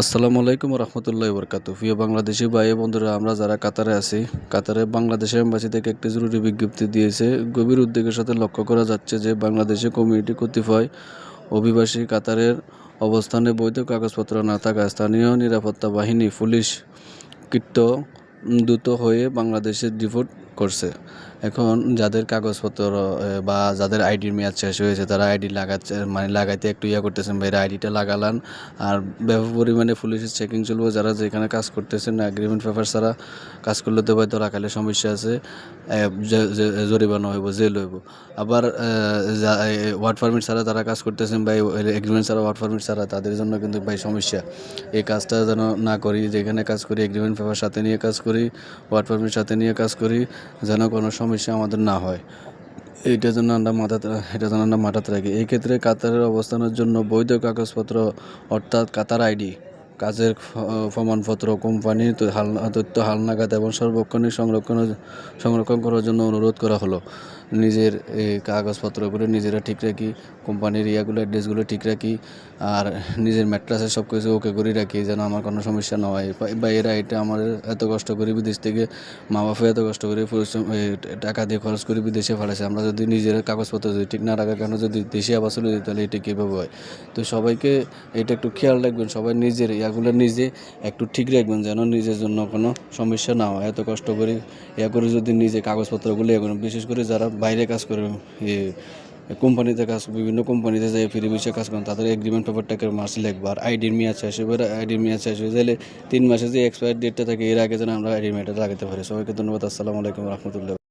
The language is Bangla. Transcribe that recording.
আসসালামু আলাইকুম রহমতুল্লাহ বরকাত প্রিয় বাংলাদেশি ভাই বন্ধুরা, আমরা যারা কাতারে আছি, কাতারে বাংলাদেশের এম্বাসি থেকে একটি জরুরি বিজ্ঞপ্তি দিয়েছে। গভীর উদ্বেগের সাথে লক্ষ্য করা যাচ্ছে যে বাংলাদেশে কমিউনিটি কতিপয় অভিবাসী কাতারের অবস্থানে বৈধ কাগজপত্র না থাকা স্থানীয় নিরাপত্তা বাহিনী, পুলিশ কীট দ্রুত হয়ে বাংলাদেশের ডিপোর্ট করছে। এখন যাদের কাগজপত্র বা যাদের আইডির মেয়াদ শেষ হয়েছে, তারা আইডি লাগাচ্ছে মানে লাগাইতে একটু ইয়া করতেছেন, ভাইরা আইডিটা লাগালান। আর ব্যাপক পরিমাণে পুলিশের চেকিং চলবে, যারা যেখানে কাজ করতেছেন এগ্রিমেন্ট পেপার ছাড়া কাজ করলে তো হয়তো রাখালে সমস্যা আছে জরিমানা হইব, জেল হইব। আবার ওয়ার্ড পারমিট ছাড়া তারা কাজ করতেছেন, ভাই এগ্রিমেন্ট ছাড়া ওয়ার্ড পারমিট ছাড়া, তাদের জন্য কিন্তু ভাই সমস্যা। এই কাজটা যেন না করি, যেখানে কাজ করি এগ্রিমেন্ট পেপার সাথে নিয়ে কাজ করি ওয়ার্ড পারমিট সাথে নিয়ে কাজ করি যেন কোনো সমস্যা আমাদের না হয়। এইটা যেন আমরা মাথাতে এটা যেন আমরা মাথাতে রাখি। এই ক্ষেত্রে কাতারের অবস্থানের জন্য বৈধ কাগজপত্র অর্থাৎ কাতার আইডি, কাজের প্রমাণপত্র, কোম্পানি হাল তথ্য হালনাগাদ এবং সর্বক্ষণিক সংরক্ষণ সংরক্ষণ করার জন্য অনুরোধ করা হলো। নিজের কাগজপত্রগুলো নিজেরা ঠিক রাখি, কোম্পানির ইয়াগুলো অ্যাড্রেসগুলো ঠিক রাখি, আর নিজের ম্যাট্রাসে সব কিছু ওকে করে রাখি, যেন আমার কোনো সমস্যা না হয়। বা- এরা এটা আমার এত কষ্ট করে বিদেশ থেকে মা বাপে এত কষ্ট করে পরিশ্রম টাকা দিয়ে খরচ করে বিদেশে পাঠাচ্ছে আমরা যদি নিজের কাগজপত্র যদি ঠিক না রাখার কারণে যদি দেশে আবার চলে যাই, তাহলে এটা কীভাবে হয়? তো সবাইকে এটা একটু খেয়াল রাখবেন, সবাই নিজের ইয়াগুলো নিজে একটু ঠিক রাখবেন, যেন নিজের জন্য কোনো সমস্যা না হয়। এত কষ্ট করে ইয়া করে যদি নিজে কাগজপত্রগুলো করেন বিশেষ করে যারা বাইরে কাজ করে কোম্পানিতে কাজ, বিভিন্ন কোম্পানিতে যাই ফিরে বসে কাজ করেন, তাদের এগ্রিমেন্ট পেপারটাকে মাস লিখব আর আইডির মেয়াদ শেষ হবে আইডির মেয়াদ শেষ হয়ে গেলে তিন মাসে যে এক্সপায়ার ডেটটা থাকে, এর আগে যেন আমরা আইডির মেয়াদটা লাগাতে পারি। সবাইকে ধন্যবাদ, আসসালামু আলাইকুম রহমতুল্লাহ।